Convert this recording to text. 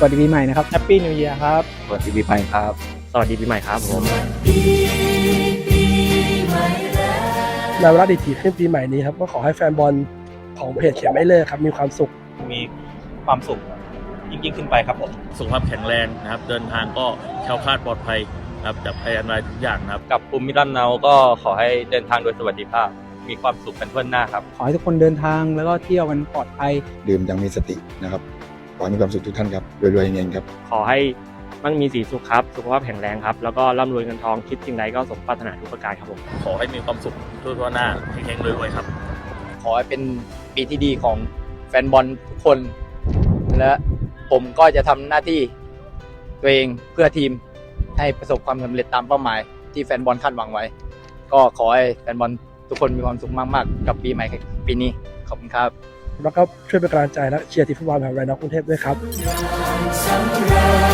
สวัสดีปีใหม่นะครับแฮปปี้นิวเยียร์ครับ สวัสดีปีใหม่ครับ สวัสดีปีใหม่ครับผมในเวลาดีทีขึ้นปีใหม่นี้ครับ ก็ขอให้แฟนบอลของเพจเขียนไม่เลิกครับ มีความสุข มีความสุขยิ่งยิ่งขึ้นไปครับผมสุขภาพแข็งแรงนะครับ เดินทางก็แคล้วคลาดปลอดภัยนะครับจากภัยอันตรายทุกอย่างนะครับ กับภูมิลำเนาก็ขอให้เดินทางโดยสวัสดิภาพ มีความสุขกันทั่วหน้าครับ ขอให้ทุกคนเดินทางแล้วก็เที่ยวกันปลอดภัย ดื่มอยังมีสตินะครับ ขอให้มีความสุขทุกท่านครับรวยๆเงินๆครับ ขอให้มั่งมีสีสุขครับ สุขภาพแข็งแรงครับ แล้วก็ร่ำรวยเงินทองคิดสิ่งใดก็สมปรารถนาทุกประการครับผมขอให้มีความสุขทั่วทั่วหน้าเฮงๆรวยๆครับ ขอให้เป็นปีที่ดีของแฟนบอลทุกคน และผมก็จะทำหน้าที่ตัวเองเพื่อทีมให้ประสบความสำเร็จตามเป้าหมาย ที่แฟนบอลคาดหวังไว้ ก็ขอให้แฟนบอลทุกคนมีความสุขมากๆ กับปีใหม่ปีนี้ขอบคุณครับ แล้วก็ช่วยเป็นกำลังใจและเชียร์ทีมฟุตบอลแบบไรน็อกกรุงเทพด้วยครับ